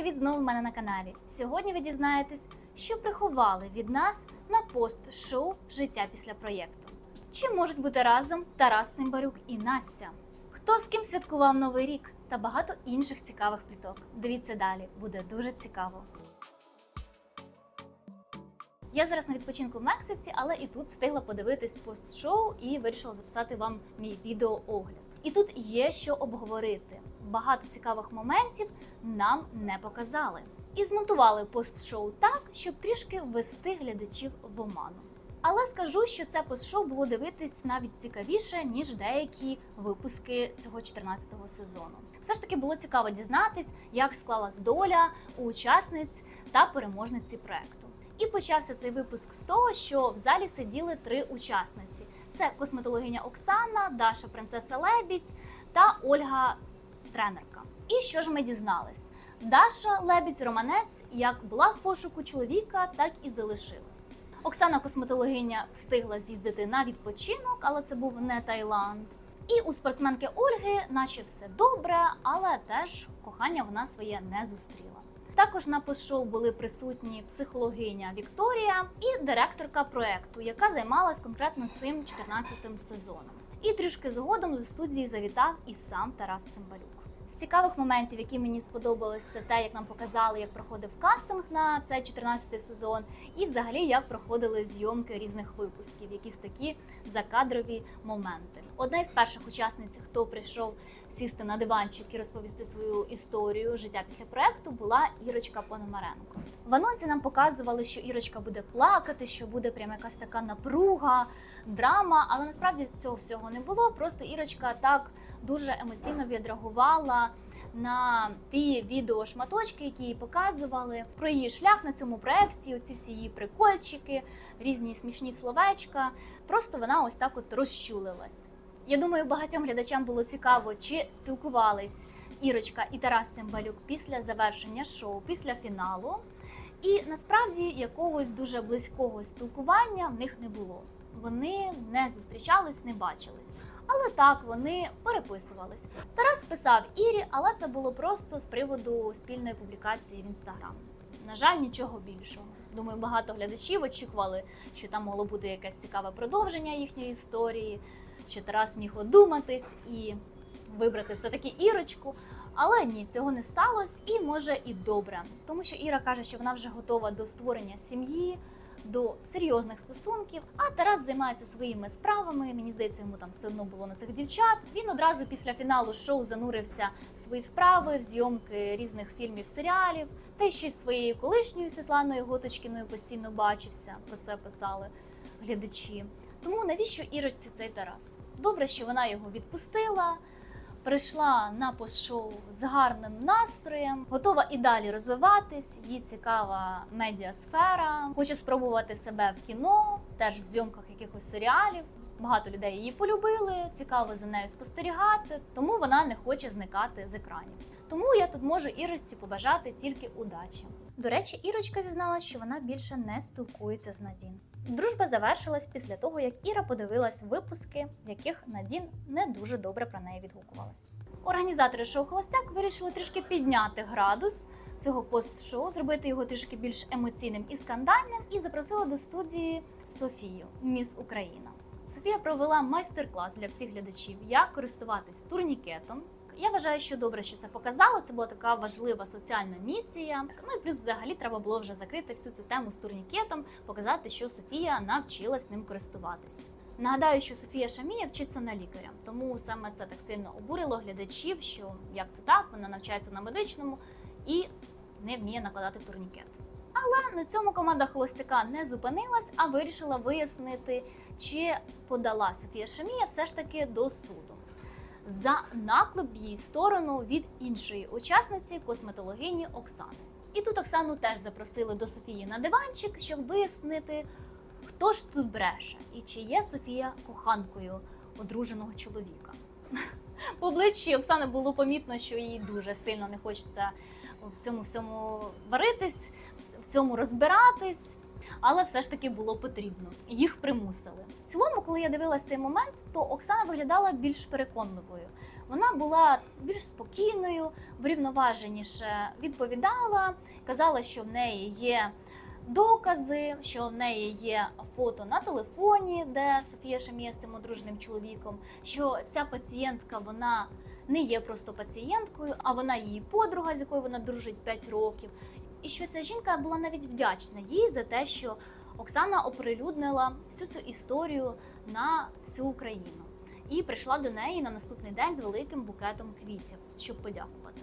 привіт знову в мене на каналі. Сьогодні ви дізнаєтесь, що приховали від нас на пост-шоу Життя після проєкту. Чи можуть бути разом Тарас Цимбарюк і Настя? Хто з ким святкував Новий рік та багато інших цікавих пліток. Дивіться далі, буде дуже цікаво. Я зараз на відпочинку в Мексиці, але і тут встигла подивитись пост-шоу і вирішила записати вам мій відеоогляд. І тут є що обговорити. Багато цікавих моментів нам не показали. І змонтували пост-шоу так, щоб трішки ввести глядачів в оману. Але скажу, що це пост-шоу було дивитись навіть цікавіше, ніж деякі випуски цього 14-го сезону. Все ж таки було цікаво дізнатись, як склалась доля у учасниць та переможниці проекту. І почався цей випуск з того, що в залі сиділи три учасниці: це косметологиня Оксана, Даша Принцеса Лебідь та Ольга тренерка. І що ж ми дізнались? Даша Лебідь Романець як була в пошуку чоловіка, так і залишилась. Оксана косметологиня встигла з'їздити на відпочинок, але це був не Таїланд. І у спортсменки Ольги, наче все добре, але теж кохання вона своє не зустріла. Також на пост-шоу були присутні психологиня Вікторія і директорка проекту, яка займалась конкретно цим 14-м сезоном. І трішки згодом до студії завітав і сам Тарас Цимбалюк. З цікавих моментів, які мені сподобались, це те, як нам показали, як проходив кастинг на цей 14-й сезон, і взагалі як проходили зйомки різних випусків, якісь такі закадрові моменти. Одна із перших учасниць, хто прийшов сісти на диванчик і розповісти свою історію життя після проекту, була Ірочка Пономаренко. В анонсі нам показували, що Ірочка буде плакати, що буде прям якась така напруга, драма, але насправді цього всього не було. Просто Ірочка так дуже емоційно відреагувала на ті відеошматочки, які їй показували про її шлях на цьому проекті, оці всі її прикольчики, різні смішні словечка. Просто вона ось так от розчулилась. Я думаю, багатьом глядачам було цікаво, чи спілкувались Ірочка і Тарас Цимбалюк після завершення шоу, після фіналу. І насправді якогось дуже близького спілкування в них не було. Вони не зустрічались, не бачились. Але так вони переписувались. Тарас писав Ірі, але це було просто з приводу спільної публікації в інстаграм. На жаль, нічого більшого. Думаю, багато глядачів очікували, що там могло бути якесь цікаве продовження їхньої історії, що Тарас міг одуматись і вибрати все-таки Ірочку. Але ні, цього не сталося, і може і добре, тому що Іра каже, що вона вже готова до створення сім'ї, до серйозних стосунків. А Тарас займається своїми справами. Мені здається, йому там все одно було на цих дівчат. Він одразу після фіналу шоу занурився в свої справи, в зйомки різних фільмів, серіалів. Та ще з своєю колишньою Світланою Готочкіною постійно бачився. Про це писали глядачі. Тому навіщо Ірочці цей Тарас? Добре, що вона його відпустила. Прийшла на пост-шоу з гарним настроєм, готова і далі розвиватись. Їй цікава медіасфера, хоче спробувати себе в кіно, теж в зйомках якихось серіалів. Багато людей її полюбили, цікаво за нею спостерігати, тому вона не хоче зникати з екранів. Тому я тут можу Ірочці побажати тільки удачі. До речі, Ірочка зізналась, що вона більше не спілкується з Надін. Дружба завершилась після того, як Іра подивилась випуски, в яких Надін не дуже добре про неї відгукувалась. Організатори шоу Холостяк вирішили трішки підняти градус цього пост-шоу, зробити його трішки більш емоційним і скандальним, і запросили до студії Софію, міс Україна. Софія провела майстер-клас для всіх глядачів, як користуватись турнікетом. Я вважаю, що добре, що це показало. Це була така важлива соціальна місія. Ну і плюс, взагалі, треба було вже закрити всю цю тему з турнікетом, показати, що Софія навчилась ним користуватись. Нагадаю, що Софія Шамія вчиться на лікаря, тому саме це так сильно обурило глядачів, що як це так, вона навчається на медичному і не вміє накладати турнікет. Але на цьому команда Холостяка не зупинилась, а вирішила вияснити, чи подала Софія Шамія все ж таки до суду за наклеп її сторону від іншої учасниці косметологині Оксани. І тут Оксану теж запросили до Софії на диванчик, щоб вияснити, хто ж тут бреше і чи є Софія коханкою одруженого чоловіка. По обличчі Оксани було помітно, що їй дуже сильно не хочеться в цьому всьому варитись, в цьому розбиратись. Але все ж таки було потрібно. Їх примусили. В цілому, коли я дивилася цей момент, то Оксана виглядала більш переконливою. Вона була більш спокійною, врівноваженіше відповідала, казала, що в неї є докази, що в неї є фото на телефоні, де Софія Шамія з цим одруженим чоловіком, що ця пацієнтка вона не є просто пацієнткою, а вона її подруга, з якою вона дружить 5 років. І що ця жінка була навіть вдячна їй за те, що Оксана оприлюднила всю цю історію на всю Україну і прийшла до неї на наступний день з великим букетом квітів, щоб подякувати.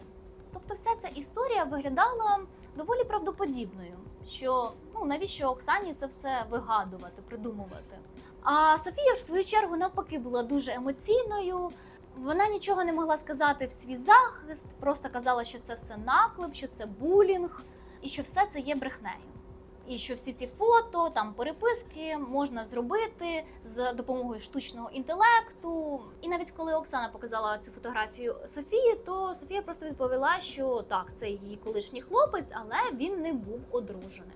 Тобто, вся ця історія виглядала доволі правдоподібною. Що ну навіщо Оксані це все вигадувати, придумувати? А Софія, в свою чергу, навпаки, була дуже емоційною. Вона нічого не могла сказати в свій захист, просто казала, що це все наклеп, що це булінг, і що все це є брехнею. І що всі ці фото, там переписки можна зробити з допомогою штучного інтелекту. І навіть коли Оксана показала цю фотографію Софії, то Софія просто відповіла, що так, це її колишній хлопець, але він не був одруженим.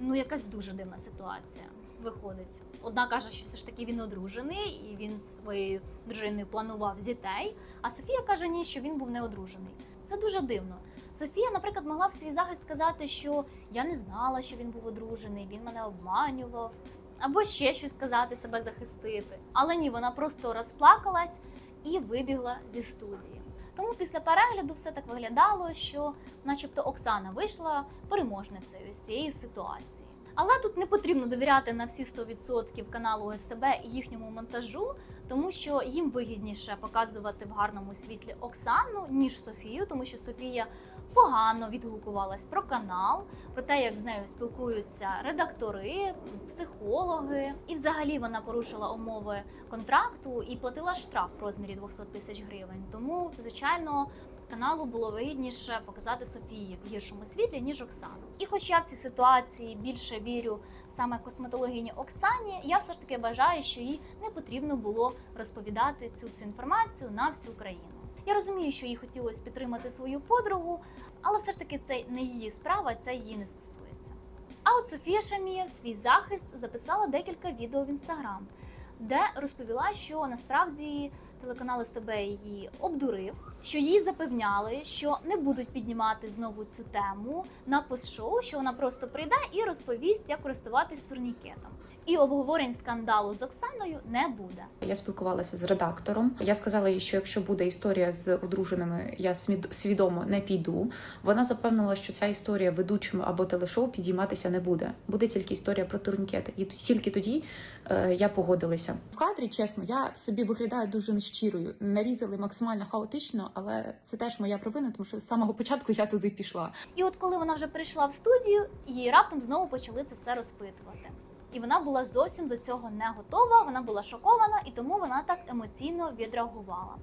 Ну, якась дуже дивна ситуація виходить. Одна каже, що все ж таки він одружений, і він своєю дружиною планував дітей. А Софія каже, ні, що він був не одружений. Це дуже дивно. Софія, наприклад, могла в свій захист сказати, що я не знала, що він був одружений, він мене обманював, або ще щось сказати, себе захистити. Але ні, вона просто розплакалась і вибігла зі студії. Тому після перегляду все так виглядало, що, начебто, Оксана вийшла переможницею з цієї ситуації. Але тут не потрібно довіряти на всі 100% каналу СТБ і їхньому монтажу, тому що їм вигідніше показувати в гарному світлі Оксану ніж Софію, тому що Софія погано відгукувалась про канал, про те, як з нею спілкуються редактори, психологи, і взагалі вона порушила умови контракту і платила штраф в розмірі 200 тисяч гривень. Тому, звичайно. Каналу було вигідніше показати Софії в гіршому світлі ніж Оксану. І, хоч я в цій ситуації більше вірю саме косметологині Оксані, я все ж таки вважаю, що їй не потрібно було розповідати цю всю інформацію на всю країну. Я розумію, що їй хотілося підтримати свою подругу, але все ж таки це не її справа, це її не стосується. А от Софія Шамія свій захист записала декілька відео в інстаграм, де розповіла, що насправді телеканал СТБ її обдурив, що їй запевняли, що не будуть піднімати знову цю тему на пост-шоу, що вона просто прийде і розповість, як користуватись турнікетом. І обговорень скандалу з Оксаною не буде. Я спілкувалася з редактором. Я сказала їй, що якщо буде історія з одруженими, я свідомо не піду. Вона запевнила, що ця історія ведучими або телешоу підійматися не буде. Буде тільки історія про турнікети. І тільки тоді е, я погодилася. В кадрі, чесно, я собі виглядаю дуже нещирою. Нарізали максимально хаотично, але це теж моя провина, тому що з самого початку я туди пішла. І от коли вона вже прийшла в студію, її раптом знову почали це все розпитувати. І вона була зовсім до цього не готова, вона була шокована, і тому вона так емоційно відреагувала.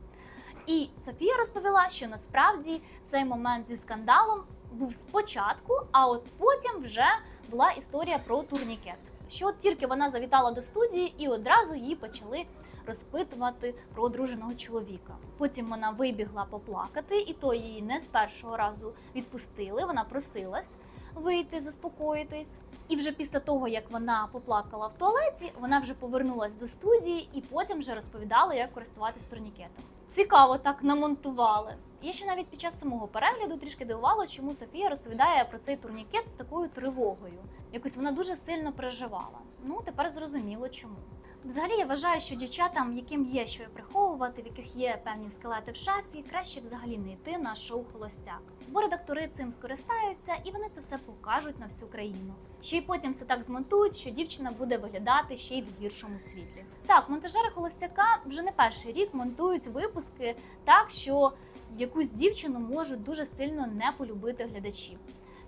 І Софія розповіла, що насправді цей момент зі скандалом був спочатку, а от потім вже була історія про турнікет. Що от тільки вона завітала до студії, і одразу її почали розпитувати про одруженого чоловіка. Потім вона вибігла поплакати, і то її не з першого разу відпустили. Вона просилась вийти, заспокоїтись. І вже після того, як вона поплакала в туалеті, вона вже повернулась до студії і потім вже розповідала, як користуватись турнікетом. Цікаво, так намонтували. Я ще навіть під час самого перегляду трішки дивувала, чому Софія розповідає про цей турнікет з такою тривогою. Якось вона дуже сильно переживала. Ну тепер зрозуміло чому. Взагалі я вважаю, що дівчатам, яким є що приховувати, в яких є певні скелети в шафі, краще взагалі не йти на шоу Холостяк. Бо редактори цим скористаються і вони це все покажуть на всю країну. Ще й потім все так змонтують, що дівчина буде виглядати ще й в гіршому світлі. Так, монтажери холостяка вже не перший рік монтують випуски так, що якусь дівчину можуть дуже сильно не полюбити глядачі.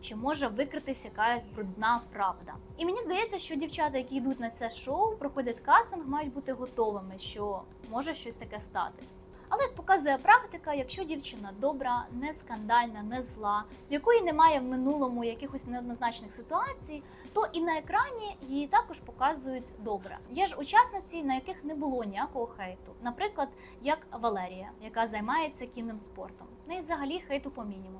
Що може викритись якась брудна правда. І мені здається, що дівчата, які йдуть на це шоу, проходять кастинг, мають бути готовими, що може щось таке статись. Але як показує практика, якщо дівчина добра, не скандальна, не зла, в якої немає в минулому якихось неоднозначних ситуацій, то і на екрані її також показують добре. Є ж учасниці, на яких не було ніякого хейту, наприклад, як Валерія, яка займається кінним спортом. В неї взагалі хейту по мінімуму.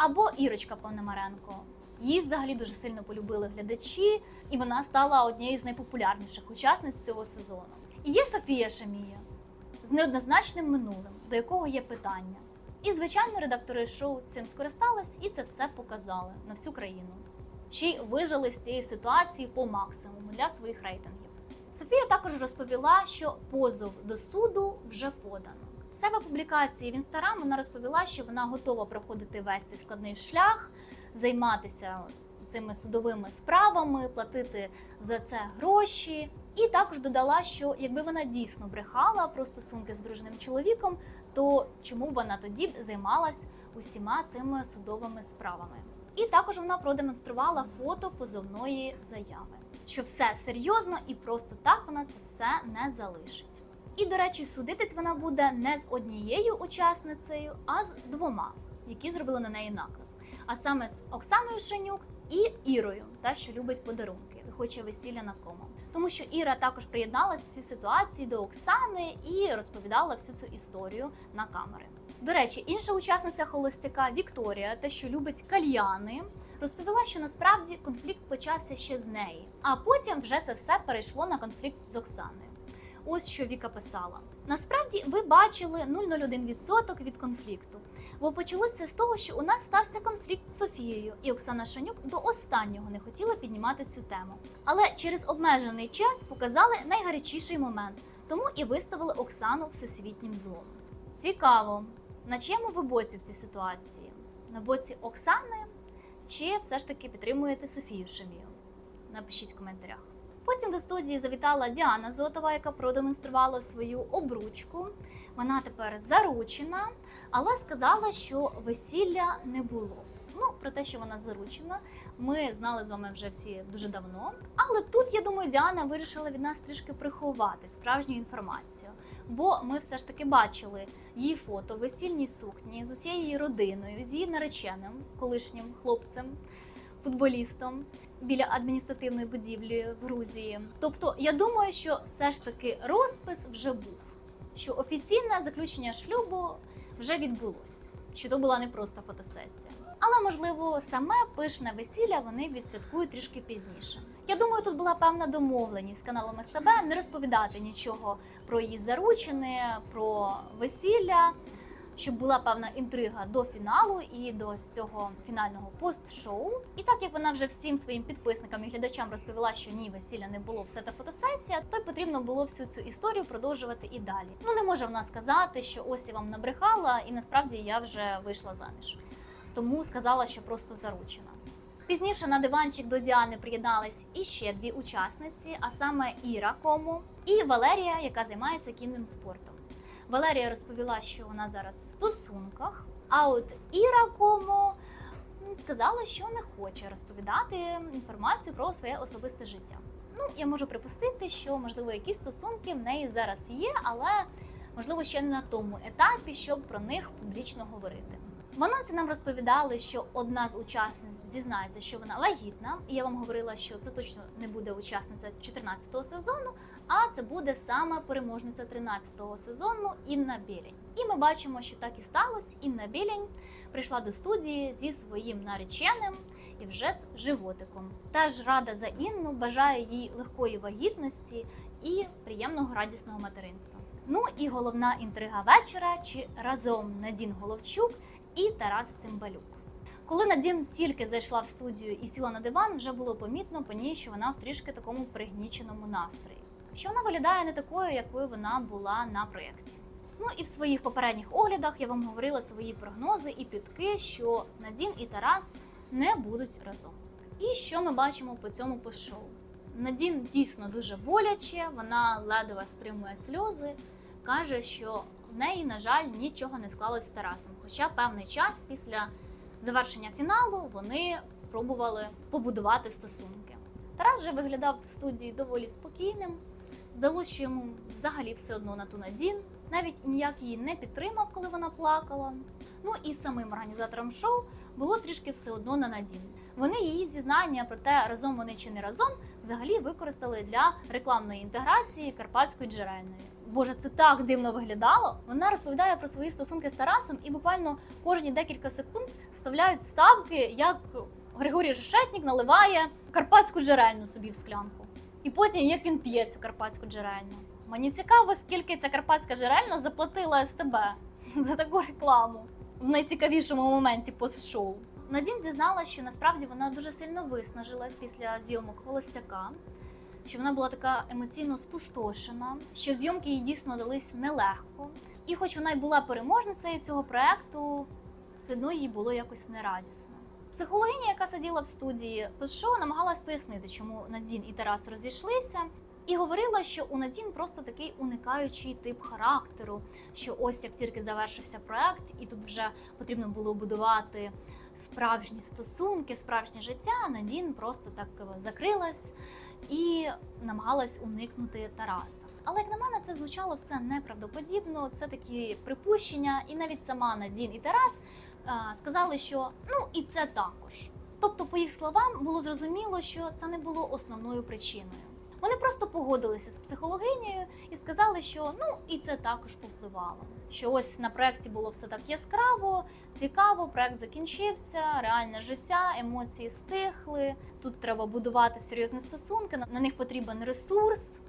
Або Ірочка Пономаренко. Її взагалі дуже сильно полюбили глядачі, і вона стала однією з найпопулярніших учасниць цього сезону. І є Софія Шамія. з неоднозначним минулим, до якого є питання. І, звичайно, редактори шоу цим скористались і це все показали на всю країну. Й вижили з цієї ситуації по максимуму для своїх рейтингів. Софія також розповіла, що позов до суду вже подано. В себе публікації в інстаграм вона розповіла, що вона готова проходити весь цей складний шлях, займатися цими судовими справами, платити за це гроші. І також додала, що якби вона дійсно брехала про стосунки з дружним чоловіком, то чому вона тоді займалась усіма цими судовими справами? І також вона продемонструвала фото позовної заяви, що все серйозно і просто так вона це все не залишить. І, до речі, судитись вона буде не з однією учасницею, а з двома, які зробили на неї наклеп. А саме з Оксаною Шенюк і Ірою, та що любить подарунки хоче весілля на кому. Тому що Іра також приєдналась в цій ситуації до Оксани і розповідала всю цю історію на камери. До речі, інша учасниця холостяка Вікторія, та що любить кальяни, розповіла, що насправді конфлікт почався ще з неї, а потім вже це все перейшло на конфлікт з Оксаною. Ось що Віка писала: насправді ви бачили 0,01% від конфлікту. Бо почалося з того, що у нас стався конфлікт з Софією, і Оксана Шанюк до останнього не хотіла піднімати цю тему. Але через обмежений час показали найгарячіший момент, тому і виставили Оксану всесвітнім злом. Цікаво, на чому ви боці в цій ситуації? На боці Оксани чи все ж таки підтримуєте Софію Шамію? Напишіть в коментарях. Потім до студії завітала Діана Зотова, яка продемонструвала свою обручку. Вона тепер заручена, але сказала, що весілля не було. Ну, про те, що вона заручена, ми знали з вами вже всі дуже давно. Але тут, я думаю, Діана вирішила від нас трішки приховати справжню інформацію. Бо ми все ж таки бачили її фото в весільній сукні з усією родиною, з її нареченим, колишнім хлопцем, футболістом біля адміністративної будівлі в Грузії. Тобто, я думаю, що все ж таки розпис вже був, що офіційне заключення шлюбу вже відбулось. Що то була не просто фотосесія. Але можливо саме пишне весілля вони відсвяткують трішки пізніше. Я думаю, тут була певна домовленість з каналом СТБ не розповідати нічого про її заручини, про весілля, щоб була певна інтрига до фіналу і до цього фінального пост-шоу. І так як вона вже всім своїм підписникам і глядачам розповіла, що ні, весілля не було, все та фотосесія, то й потрібно було всю цю історію продовжувати і далі. Ну не може вона сказати, що ось я вам набрехала, і насправді я вже вийшла заміж. Тому сказала, що просто заручена. Пізніше на диванчик до Діани приєднались іще дві учасниці, а саме Іра Кому і Валерія, яка займається кінним спортом. Валерія розповіла, що вона зараз в стосунках, а от Іра Кому сказала, що не хоче розповідати інформацію про своє особисте життя. Ну, я можу припустити, що можливо якісь стосунки в неї зараз є, але можливо ще не на тому етапі, щоб про них публічно говорити. В анонсі нам розповідали, що одна з учасниць зізнається, що вона вагітна, і я вам говорила, що це точно не буде учасниця 14-го сезону, а це буде саме переможниця 13-го сезону Інна Білень. І ми бачимо, що так і сталося. Інна Білень прийшла до студії зі своїм нареченим і вже з животиком. Теж рада за Інну, бажає їй легкої вагітності і приємного радісного материнства. Ну і головна інтрига вечора: чи разом Надін Головчук і Тарас Цимбалюк. Коли Надін тільки зайшла в студію і сіла на диван, вже було помітно по ній, що вона в трішки такому пригніченому настрої. Що вона виглядає не такою, якою вона була на проєкті. Ну і в своїх попередніх оглядах я вам говорила свої прогнози і підки, що Надін і Тарас не будуть разом. І що ми бачимо по цьому пост-шоу? Надін дійсно дуже боляче, вона ледве стримує сльози, каже, що в неї, на жаль, нічого не склалось з Тарасом. Хоча певний час після завершення фіналу вони пробували побудувати стосунки. Тарас же виглядав в студії доволі спокійним. Здалося, що йому взагалі все одно на ту Надін. Навіть ніяк її не підтримав, коли вона плакала. Ну і самим організаторам шоу було трішки все одно на Надін. Вони її зізнання про те, разом вони чи не разом, взагалі використали для рекламної інтеграції карпатської джерельної. Боже, це так дивно виглядало. Вона розповідає про свої стосунки з Тарасом, і буквально кожні декілька секунд вставляють ставки, як Григорій Решетнік наливає карпатську джерельну собі в склянку. І потім як він п'є цю карпатську джерельну. Мені цікаво, скільки ця карпатська джерельна заплатила СТБ за таку рекламу в найцікавішому моменті пост-шоу. Надін зізналась, що насправді вона дуже сильно виснажилась після зйомок холостяка, що вона була така емоційно спустошена, що зйомки їй дійсно дались нелегко. І хоч вона й була переможницею цього проекту, все одно їй було якось нерадісно. Психологиня, яка сиділа в студії пост-шоу, намагалась пояснити, чому Надін і Тарас розійшлися, і говорила, що у Надін просто такий уникаючий тип характеру, що ось як тільки завершився проект, і тут вже потрібно було будувати справжні стосунки, справжнє життя. Надін просто так закрилась і намагалась уникнути Тараса. Але як на мене, це звучало все неправдоподібно. Це такі припущення, і навіть сама Надін і Тарас е, сказали, що ну і це також. Тобто, по їх словам, було зрозуміло, що це не було основною причиною. Вони просто погодилися з психологинею і сказали, що ну і це також повпливало. Що ось на проєкті було все так яскраво, цікаво, проект закінчився, реальне життя, емоції стихли. Тут треба будувати серйозні стосунки. На них потрібен ресурс,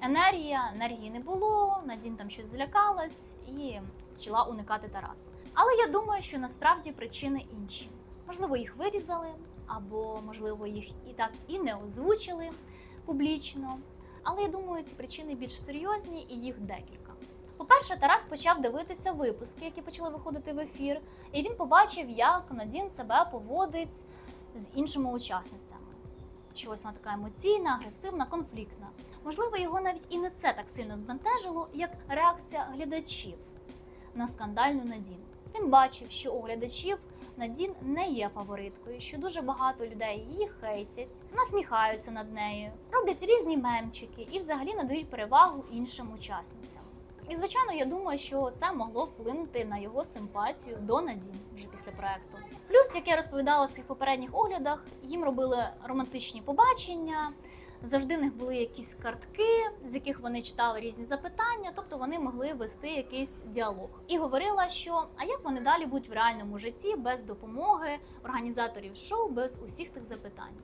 енергія. Енергії не було. Надін там щось злякалась і почала уникати Тараса. Але я думаю, що насправді причини інші. Можливо, їх вирізали, або можливо їх і так і не озвучили публічно. Але я думаю, ці причини більш серйозні і їх декілька. По-перше, Тарас почав дивитися випуски, які почали виходити в ефір, і він побачив, як Надін себе поводить з іншими учасницями. Що ось вона така емоційна, агресивна, конфліктна. Можливо, його навіть і не це так сильно збентежило, як реакція глядачів на скандальну Надін. Він бачив, що у глядачів Надін не є фавориткою, що дуже багато людей її хейтять, насміхаються над нею, роблять різні мемчики і взагалі надають перевагу іншим учасницям. І звичайно, я думаю, що це могло вплинути на його симпатію до Надін вже після проекту. Плюс, як я розповідала в своїх попередніх оглядах, їм робили романтичні побачення. Завжди в них були якісь картки, з яких вони читали різні запитання, тобто вони могли вести якийсь діалог. І говорила, що а як вони далі будуть в реальному житті без допомоги організаторів шоу, без усіх тих запитань?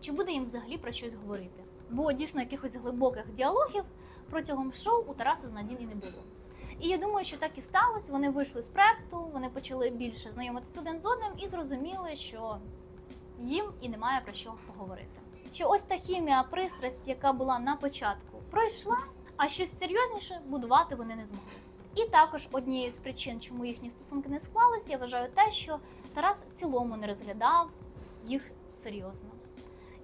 Чи буде їм взагалі про щось говорити? Бо дійсно якихось глибоких діалогів протягом шоу у Тараса з Надіні не було. І я думаю, що так і сталося. Вони вийшли з проекту, вони почали більше знайомитися один з одним і зрозуміли, що їм і немає про що поговорити. Що ось та хімія, пристрасть, яка була на початку, пройшла, а щось серйозніше будувати вони не змогли. І також однією з причин, чому їхні стосунки не склались, я вважаю те, що Тарас в цілому не розглядав їх серйозно.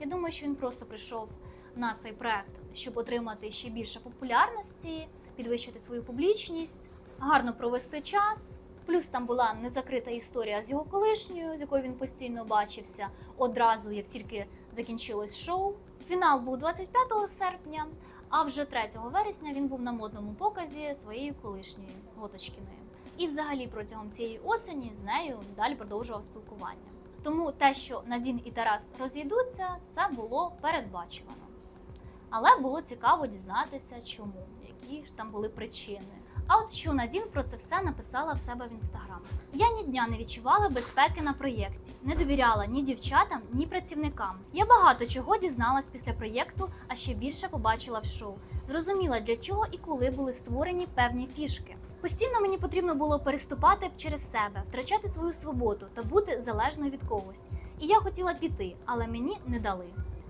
Я думаю, що він просто прийшов на цей проект, щоб отримати ще більше популярності, підвищити свою публічність, гарно провести час. Плюс там була незакрита історія з його колишньою, з якою він постійно бачився одразу, як тільки закінчилось шоу. Фінал був 25 серпня, а вже 3 вересня він був на модному показі своєї колишньої Готочкіною. І взагалі протягом цієї осені з нею далі продовжував спілкування. Тому те, що Надін і Тарас розійдуться, це було передбачувано. Але було цікаво дізнатися, чому, які ж там були причини. А от що Надін про це все написала в себе в інстаграм. Я ні дня не відчувала безпеки на проєкті, не довіряла ні дівчатам, ні працівникам. Я багато чого дізналась після проєкту, а ще більше побачила в шоу. Зрозуміла, для чого і коли були створені певні фішки. Постійно мені потрібно було переступати через себе, втрачати свою свободу та бути залежною від когось. І я хотіла піти, але мені не дали.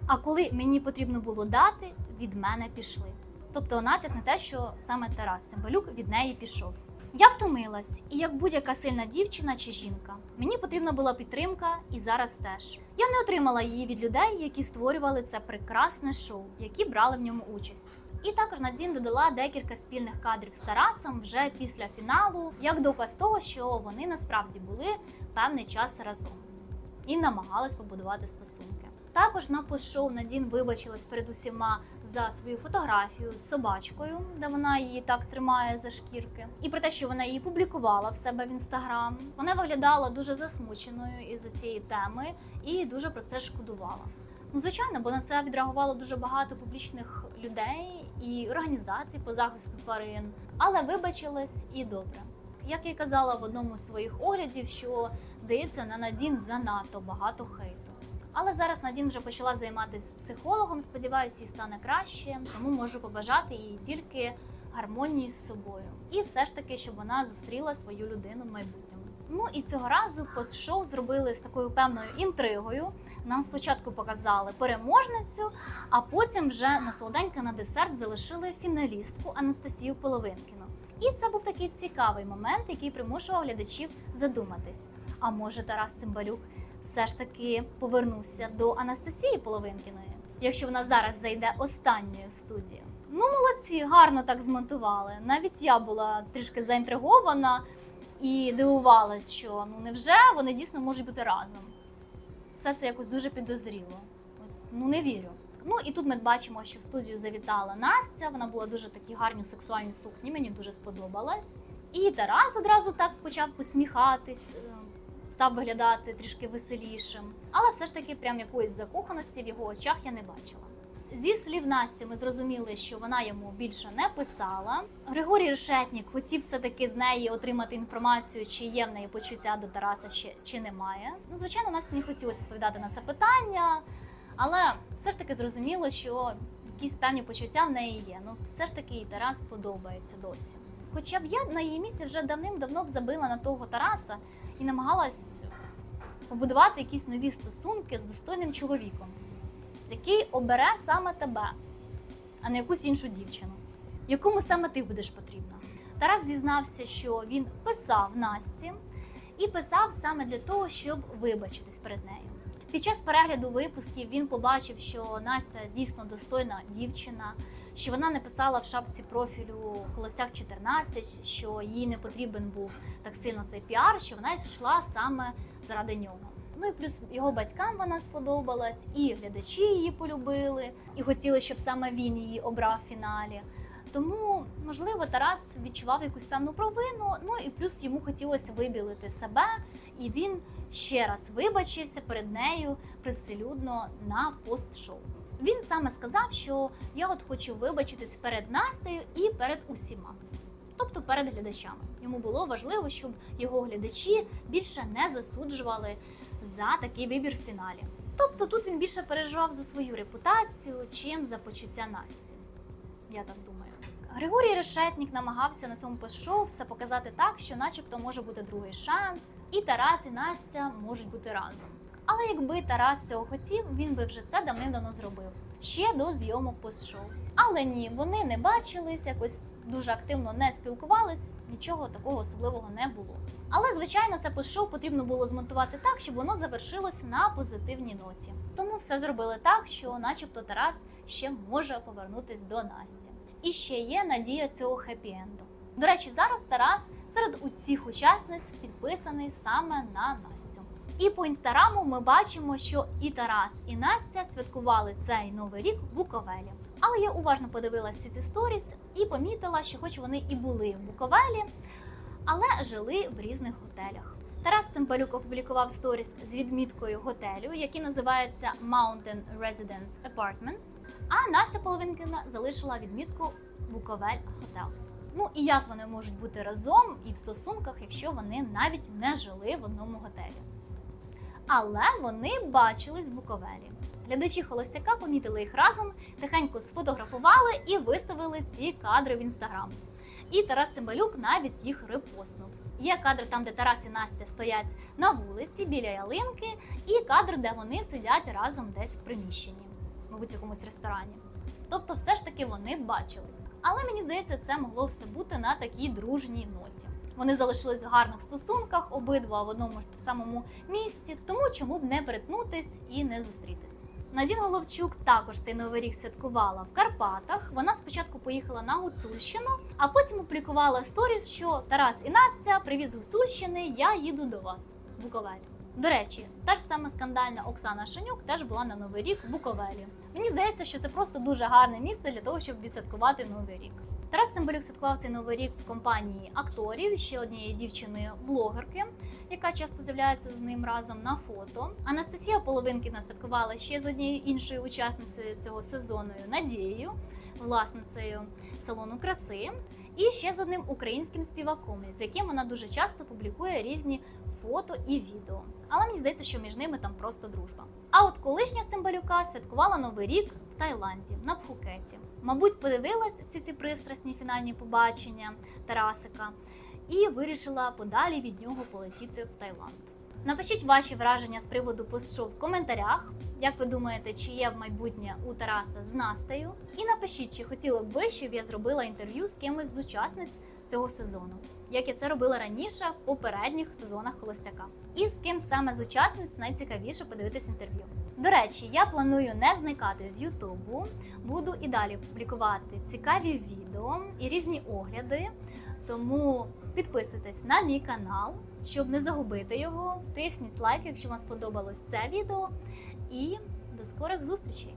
А коли мені потрібно було дати, від мене пішли. Тобто натяк на те, що саме Тарас Цимбалюк від неї пішов. Я втомилась, і як будь-яка сильна дівчина чи жінка, мені потрібна була підтримка, і зараз теж. Я не отримала її від людей, які створювали це прекрасне шоу, які брали в ньому участь. І також Надін додала декілька спільних кадрів з Тарасом вже після фіналу, як доказ того, що вони насправді були певний час разом і намагались побудувати стосунки. Також на пост-шоу Надін вибачилась перед усіма за свою фотографію з собачкою, де вона її так тримає за шкірки, і про те, що вона її публікувала в себе в інстаграм. Вона виглядала дуже засмученою із цієї теми і дуже про це шкодувала. Ну, звичайно, бо на це відреагувало дуже багато публічних людей і організацій по захисту тварин, але вибачилась і добре. Як я казала в одному з своїх оглядів, що здається, на Надін занадто багато хейту. Але зараз Надін вже почала займатися психологом. Сподіваюся, їй стане краще, тому можу побажати їй тільки гармонії з собою. І все ж таки, щоб вона зустріла свою людину в майбутньому. Ну і цього разу пост-шоу зробили з такою певною інтригою. Нам спочатку показали переможницю, а потім вже на солоденьке на десерт залишили фіналістку Анастасію Половинкіну. І це був такий цікавий момент, який примушував глядачів задуматись. А може Тарас Цимбалюк все ж таки повернувся до Анастасії Половинкіної, якщо вона зараз зайде останньою в студію. Ну, молодці, гарно так змонтували. Навіть я була трішки заінтригована і дивувалась, що ну невже вони дійсно можуть бути разом. Все це якось дуже підозріло. Ось ну не вірю. Ну і тут ми бачимо, що в студію завітала Настя. Вона була дуже такі гарні сексуальні сукні. Мені дуже сподобалась. І Тарас одразу так почав посміхатись, е, став виглядати трішки веселішим. Але все ж таки, прям якоїсь закоханості в його очах я не бачила. Зі слів Насті, ми зрозуміли, що вона йому більше не писала. Григорій Решетнік хотів все-таки з неї отримати інформацію, чи є в неї почуття до Тараса ще чи немає. Ну, звичайно, Насті не хотілося відповідати на це питання, але все ж таки зрозуміло, що якісь певні почуття в неї є. Ну, все ж таки, їй Тарас подобається досі. Хоча б я на її місці вже давним-давно б забила на того Тараса і намагалась побудувати якісь нові стосунки з достойним чоловіком який обере саме тебе, а не якусь іншу дівчину, якому саме ти будеш потрібна. Тарас зізнався, що він писав Насті і писав саме для того, щоб вибачитись перед нею. Під час перегляду випусків він побачив, що Настя дійсно достойна дівчина, що вона не писала в шапці профілю Холостяк 14, що їй не потрібен був так сильно цей піар, що вона йшла саме заради нього. Ну і плюс його батькам вона сподобалась, і глядачі її полюбили, і хотіли, щоб саме він її обрав в фіналі. Тому, можливо, Тарас відчував якусь певну провину. Ну і плюс йому хотілося вибілити себе, і він ще раз вибачився перед нею привселюдно на пост-шоу. Він саме сказав, що я от хочу вибачитись перед Настею і перед усіма, тобто перед глядачами. Йому було важливо, щоб його глядачі більше не засуджували за такий вибір в фіналі. Тобто тут він більше переживав за свою репутацію, чим за почуття Насті. Я так думаю. Григорій Решетнік намагався на цьому пост-шоу все показати так, що, начебто, може бути другий шанс, і Тарас і Настя можуть бути разом. Але якби Тарас цього хотів, він би вже це давним-давно зробив ще до зйомок пост-шоу. Але ні, вони не бачились, якось дуже активно не спілкувались, нічого такого особливого не було. Але звичайно, це пост-шоу потрібно було змонтувати так, щоб воно завершилось на позитивній ноті. Тому все зробили так, що, начебто, Тарас ще може повернутись до Насті. І ще є надія цього хеппі-енду. До речі, зараз Тарас серед усіх учасниць підписаний саме на Настю. І по інстаграму ми бачимо, що і Тарас, і Настя святкували цей новий рік в Буковелі. Але я уважно подивилася ці сторіс і помітила, що хоч вони і були в Буковелі, але жили в різних готелях. Тарас Цимбалюк опублікував сторіс з відміткою готелю, який називається Mountain Residence Apartments, а Настя Половинкина залишила відмітку Буковель Hotels. Ну і як вони можуть бути разом і в стосунках, якщо вони навіть не жили в одному готелі? Але вони бачились в Буковелі. Глядачі холостяка помітили їх разом, тихенько сфотографували і виставили ці кадри в інстаграм. І Тарас Цимбалюк навіть їх репостнув. Є кадр там, де Тарас і Настя стоять на вулиці біля ялинки, і кадр, де вони сидять разом десь в приміщенні, мабуть, в якомусь ресторані. Тобто, все ж таки вони бачились. Але мені здається, це могло все бути на такій дружній ноті. Вони залишились в гарних стосунках, обидва в одному ж самому місці, тому чому б не перетнутись і не зустрітись. Надін Головчук також цей новий рік святкувала в Карпатах. Вона спочатку поїхала на Гуцульщину, а потім опублікувала сторіс, що Тарас і Настя привіз з Гуцульщини, я їду до вас в Буковель. До речі, та ж сама скандальна Оксана Шанюк теж була на новий рік в Буковелі. Мені здається, що це просто дуже гарне місце для того, щоб відсвяткувати новий рік. Тарас Цимбалюк святкував цей новий рік в компанії акторів, ще однієї дівчини блогерки, яка часто з'являється з ним разом на фото. Анастасія Половинкіна святкувала ще з однією іншою учасницею цього сезону Надією, власницею салону краси, і ще з одним українським співаком, з яким вона дуже часто публікує різні фото і відео. Але мені здається, що між ними там просто дружба. А от колишня Цимбалюка святкувала новий рік в Таїланді на Пхукеті. Мабуть, подивилась всі ці пристрасні фінальні побачення Тарасика і вирішила подалі від нього полетіти в Таїланд. Напишіть ваші враження з приводу постшоу в коментарях. Як ви думаєте, чи є в майбутнє у Тараса з Настею? І напишіть, чи хотіли б ви, щоб я зробила інтерв'ю з кимось з учасниць цього сезону, як я це робила раніше в попередніх сезонах Холостяка. І з ким саме з учасниць найцікавіше подивитись інтерв'ю. До речі, я планую не зникати з Ютубу. Буду і далі публікувати цікаві відео і різні огляди. Тому підписуйтесь на мій канал, щоб не загубити його. Тисніть лайк, якщо вам сподобалось це відео. І до скорих зустрічей!